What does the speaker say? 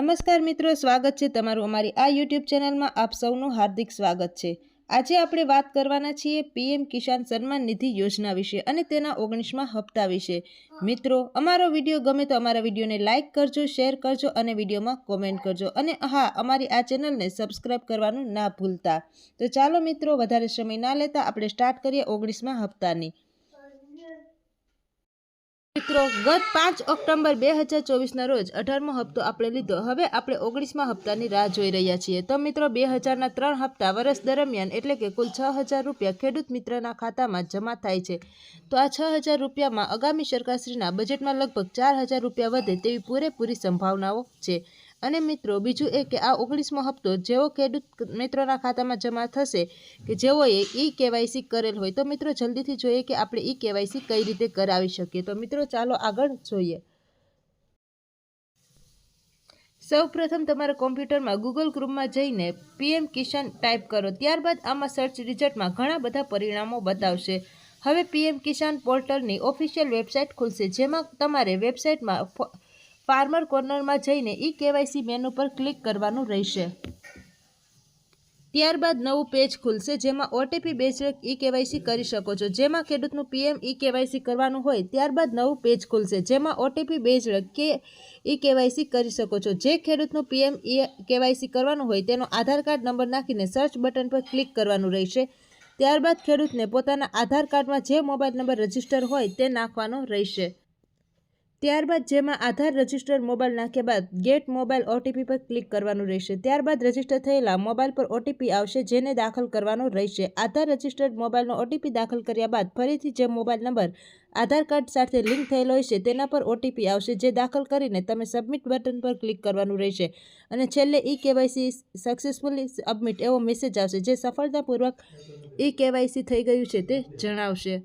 નમસ્કાર મિત્રો, સ્વાગત છે તમારું અમારી આ યુટ્યુબ ચેનલમાં. આપ સૌનું હાર્દિક સ્વાગત છે. આજે આપણે વાત કરવાના છીએ પીએમ કિસાન સન્માન નિધિ યોજના વિશે અને તેના ઓગણીસમાં હપ્તા વિશે. મિત્રો, અમારો વીડિયો ગમે તો અમારા વિડીયોને લાઇક કરજો, શેર કરજો અને વિડીયોમાં કોમેન્ટ કરજો. અને હા, અમારી આ ચેનલને સબસ્ક્રાઇબ કરવાનું ના ભૂલતા. તો ચાલો મિત્રો, વધારે સમય ના લેતા આપણે સ્ટાર્ટ કરીએ ઓગણીસમાં હપ્તાની. મિત્રો ગત પાંચ ઓક્ટોબર બે હજાર ચોવીસના રોજ અઢારમો હપ્તો આપણે લીધો. હવે આપણે ઓગણીસમાં હપ્તાની રાહ જોઈ રહ્યા છીએ. તો મિત્રો, બે હજારના ત્રણ હપ્તા વર્ષ દરમિયાન એટલે કે કુલ છ હજાર રૂપિયા ખેડૂત મિત્રના ખાતામાં જમા થાય છે. તો આ છ હજાર રૂપિયામાં આગામી સરકારશ્રીના બજેટમાં લગભગ ચાર હજાર રૂપિયા વધે તેવી પૂરેપૂરી સંભાવનાઓ છે. અને મિત્રો, બીજું એ કે આ ઓગણીસમો હપ્તો જેવો ખેડૂત મિત્રોના ખાતામાં જમા થશે કે જેઓએ ઈ કેવાયસી કરેલ હોય, તો મિત્રો જલ્દીથી જોઈએ કે આપણે ઈ કેવાયસી કઈ રીતે કરાવી શકીએ. તો મિત્રો, ચાલો આગળ જોઈએ. સૌ પ્રથમ તમારા કોમ્પ્યુટરમાં ગૂગલ ક્રોમમાં જઈને પીએમ કિસાન ટાઈપ કરો. ત્યારબાદ આમાં સર્ચ રિઝલ્ટમાં ઘણા બધા પરિણામો બતાવશે. હવે પીએમ કિસાન પોર્ટલની ઓફિશિયલ વેબસાઇટ ખુલશે, જેમાં તમારે વેબસાઇટમાં ફાર્મર કોર્નરમાં જઈને ઈ કેવાયસી મેનુ પર ક્લિક કરવાનું રહેશે. ત્યારબાદ નવું પેજ ખુલશે, જેમાં ઓટીપી બેઝડ ઈ કેવાયસી કરી શકો છો. જેમાં ખેડૂતનું પીએમ ઈ કેવાયસી કરવાનું હોય, ત્યારબાદ નવું પેજ ખુલશે, જેમાં ઓટીપી બેઝડ કે ઈ કેવાયસી કરી શકો છો. જે ખેડૂતનું પીએમ ઈ કેવાયસી કરવાનું હોય, તેનો આધાર કાર્ડ નંબર નાખીને સર્ચ બટન પર ક્લિક કરવાનું રહેશે. ત્યારબાદ ખેડૂતને પોતાના આધાર કાર્ડમાં જે મોબાઈલ નંબર રજિસ્ટર હોય, તે નાખવાનો રહેશે. ત્યારબાદ જેમાં આધાર રજિસ્ટર મોબાઈલ નાખ્યા બાદ ગેટ મોબાઈલ ઓટીપી પર ક્લિક કરવાનું રહેશે. ત્યારબાદ રજિસ્ટર થયેલા મોબાઈલ પર ઓટીપી આવશે, જેને દાખલ કરવાનો રહેશે. આધાર રજિસ્ટર્ડ મોબાઈલનો ઓટીપી દાખલ કર્યા બાદ ફરીથી જે મોબાઈલ નંબર, આધાર કાર્ડ સાથે લિંક થયેલો હશે, તેના પર ઓટીપી આવશે, જે દાખલ કરીને તમે સબમિટ બટન પર ક્લિક કરવાનું રહેશે. અને છેલ્લે ઈ કેવાયસી સક્સેસફુલી સબમિટ એવો મેસેજ આવશે, જે સફળતાપૂર્વક ઈ કેવાયસી થઈ ગયું છે તે જણાવશે.